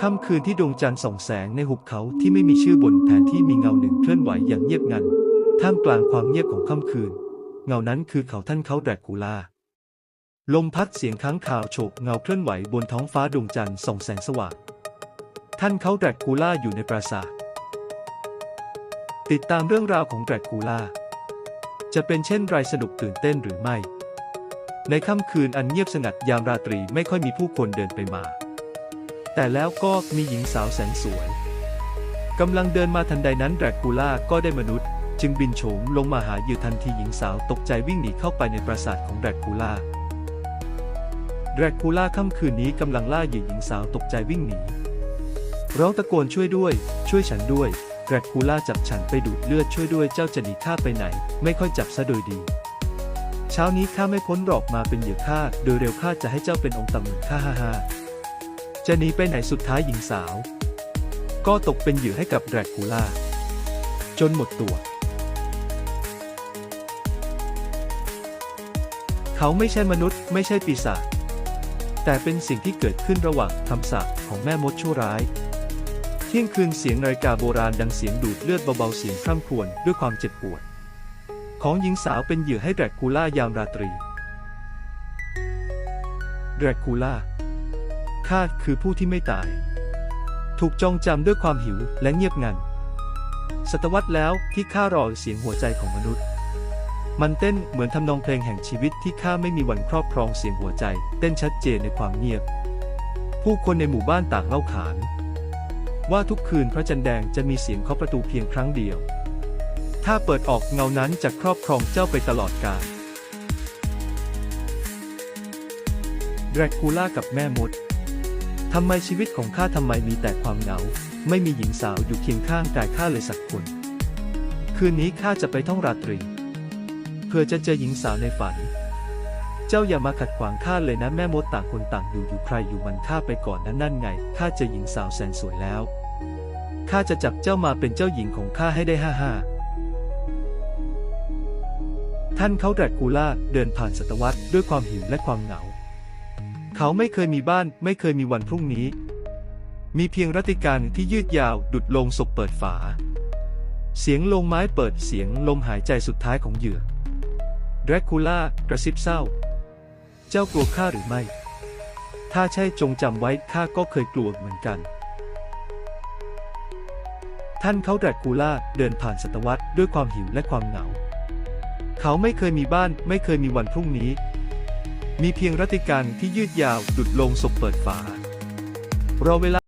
ค่ำคืนที่ดวงจันทร์ส่องแสงในหุบเขาที่ไม่มีชื่อบนแผนที่มีเงาหนึ่งเคลื่อนไหวอย่างเงียบงัน ท่ามกลางความเงียบของค่ำคืน เงานั้นคือเขาท่านเขาแดกคูล่าลมพัดเสียงค้างข่าวโฉบเงาเคลื่อนไหวบนท้องฟ้าดวงจันทร์ส่องแสงสว่าง ท่านเขาแดกคูล่าอยู่ในปราสาท ติดตามเรื่องราวของแดกคูล่า จะเป็นเช่นไรสนุกตื่นเต้นหรือไม่ ในค่ำคืนอันเงียบสงัดยามราตรีไม่ค่อยมีผู้คนเดินไปมา แต่แล้วก็มีหญิงสาวแสนสวยกำลังเดินมาทันใดนั้นแดรกคูล่าก็ได้มนุษย์ จึงบินโฉมลงมาหาเหยื่อทันทีหญิงสาวตกใจวิ่งหนีเข้าไปในปราสาทของแดรกคูล่าแดรกคูล่าค่ำคืนนี้กำลังล่าเหยื่อหญิงสาวตกใจวิ่งหนีร้องตะโกนช่วยด้วย ช่วยฉันด้วยแดรกคูล่าจับฉันไปดูดเลือดช่วยด้วยเจ้าจะหนีข้าไปไหน ไม่ค่อยจับซะโดยดี เช้านี้ข้าไม่พ้นหรอกมาเป็นเหยื่อข้าโดยเร็วข้าจะให้เจ้าเป็นองค์ต่ำหมือนข้าฮ่าฮ่า จะหนีไปไหนสุดท้ายหญิงสาว ก็ตกเป็นเหยื่อให้กับแดรกคูล่า จนหมดตัว เขาไม่ใช่มนุษย์ไม่ใช่ปีศาจแต่เป็นสิ่งที่เกิดขึ้นระหว่างคำสาปของแม่มดชั่วร้าย เที่ยงคืนเสียงนาฬิกาโบราณดังเสียงดูดเลือดเบาๆเสียงคร่ำครวญด้วยความเจ็บปวด ของหญิงสาวเป็นเหยื่อให้แดรกคูล่ายามราตรีแดรกคูล่า ข้าคือผู้ที่ไม่ตาย ถูกจองจำด้วยความหิวและเงียบงัน ศตวรรษแล้วที่ข้ารอเสียงหัวใจของมนุษย์ มันเต้นเหมือนทำนองเพลงแห่งชีวิตที่ข้าไม่มีวันครอบครองเสียงหัวใจ เต้นชัดเจนในความเงียบ ผู้คนในหมู่บ้านต่างเล่าขาน ว่าทุกคืนพระจันทร์แดงจะมีเสียงเคาะประตูเพียงครั้งเดียว ถ้าเปิดออกเงานั้นจะครอบครองเจ้าไปตลอดกาลแดรกคูล่ากับแม่มด ทำไมชีวิตของข้าทำไมมีแต่ความเหงา ไม่มีหญิงสาวอยู่เคียงข้างกายข้าเลยสักคน คืนนี้ข้าจะไปท่องราตรี เพื่อจะเจอหญิงสาวในฝัน เจ้าอย่ามาขัดขวางข้าเลยนะแม่มดต่างคนต่างอยู่อยู่ใครอยู่มันข้าไปก่อนนั้นนั่นไงข้าเจอหญิงสาวแสนสวยแล้วข้าจะจับเจ้ามาเป็นเจ้าหญิงของข้าให้ได้ห้าห้าท่านเขาแดรกคูล่าเดินผ่านศตวรรษด้วยความหิวและความเหงา เขาไม่เคยมีบ้านไม่เคยมีวันพรุ่งนี้ มีเพียงรัติการที่ยืดยาวดุดลงศพเปิดฝา เสียงลงไม้เปิดเสียงลมหายใจสุดท้ายของเหยื่อแดรกคูล่ากระซิบเศร้า เจ้ากลัวข้าหรือไม่ ถ้าใช่จงจำไว้ข้าก็เคยกลัวเหมือนกัน ท่านเขาแดรกคูล่าเดินผ่านศตวรรษด้วยความหิวและความเหงา เขาไม่เคยมีบ้านไม่เคยมีวันพรุ่งนี้ มีเพียงรัติการที่ยืดยาวดุดลงศพเปิดฝารอเวลา